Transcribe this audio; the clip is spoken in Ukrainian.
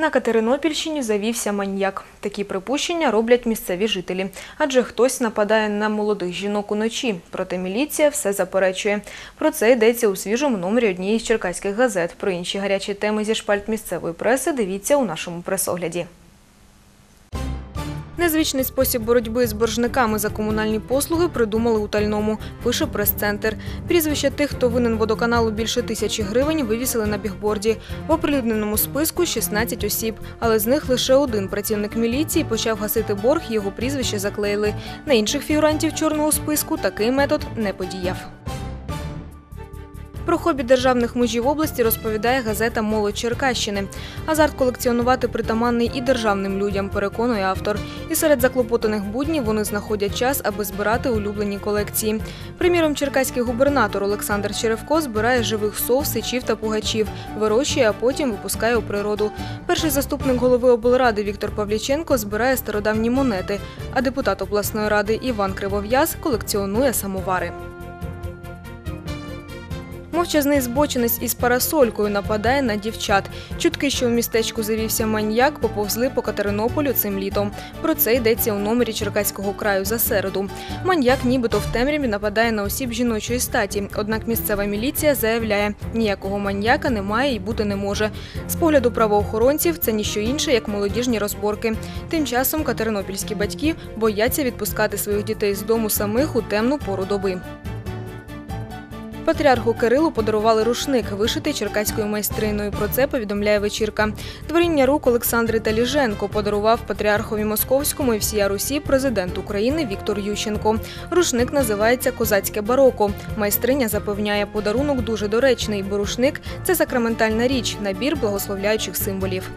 На Катеринопільщині завівся маньяк. Такі припущення роблять місцеві жителі. Адже хтось нападає на молодих жінок уночі. Проте міліція все заперечує. Про це йдеться у свіжому номері однієї з черкаських газет. Про інші гарячі теми зі шпальт місцевої преси дивіться у нашому пресогляді. Незвичний спосіб боротьби з боржниками за комунальні послуги придумали у Тальному, пише прес-центр. Прізвища тих, хто винен водоканалу більше тисячі гривень, вивісили на бігборді. В оприлюдненому списку 16 осіб, але з них лише один працівник міліції почав гасити борг, його прізвище заклеїли. На інших фігурантів чорного списку такий метод не подіяв. Про хобі державних мужів області розповідає газета Молодь Черкащини. Азарт колекціонувати притаманний і державним людям, переконує автор. І серед заклопотаних буднів вони знаходять час, аби збирати улюблені колекції. Приміром, черкаський губернатор Олександр Черевко збирає живих сов, сичів та пугачів, вирощує, а потім випускає у природу. Перший заступник голови облради Віктор Павліченко збирає стародавні монети, а депутат обласної ради Іван Кривов'яз колекціонує самовари. Мовчазний збочинець із парасолькою нападає на дівчат. Чутки, що у містечку завівся маньяк, поповзли по Катеринополю цим літом. Про це йдеться у номері Черкаського краю за середу. Маньяк нібито в темряві нападає на осіб жіночої статі. Однак місцева міліція заявляє, ніякого маньяка немає і бути не може. З погляду правоохоронців це ніщо інше, як молодіжні розборки. Тим часом катеринопільські батьки бояться відпускати своїх дітей з дому самих у темну пору доби. Патріарху Кирилу подарували рушник, вишитий черкаською майстриною. Про це повідомляє вечірка. Творіння рук Олександри Таліженко подарував патріархові Московському і всія Русі президент України Віктор Ющенко. Рушник називається Козацьке бароко. Майстриня запевняє, подарунок дуже доречний, бо рушник це сакраментальна річ, набір благословляючих символів.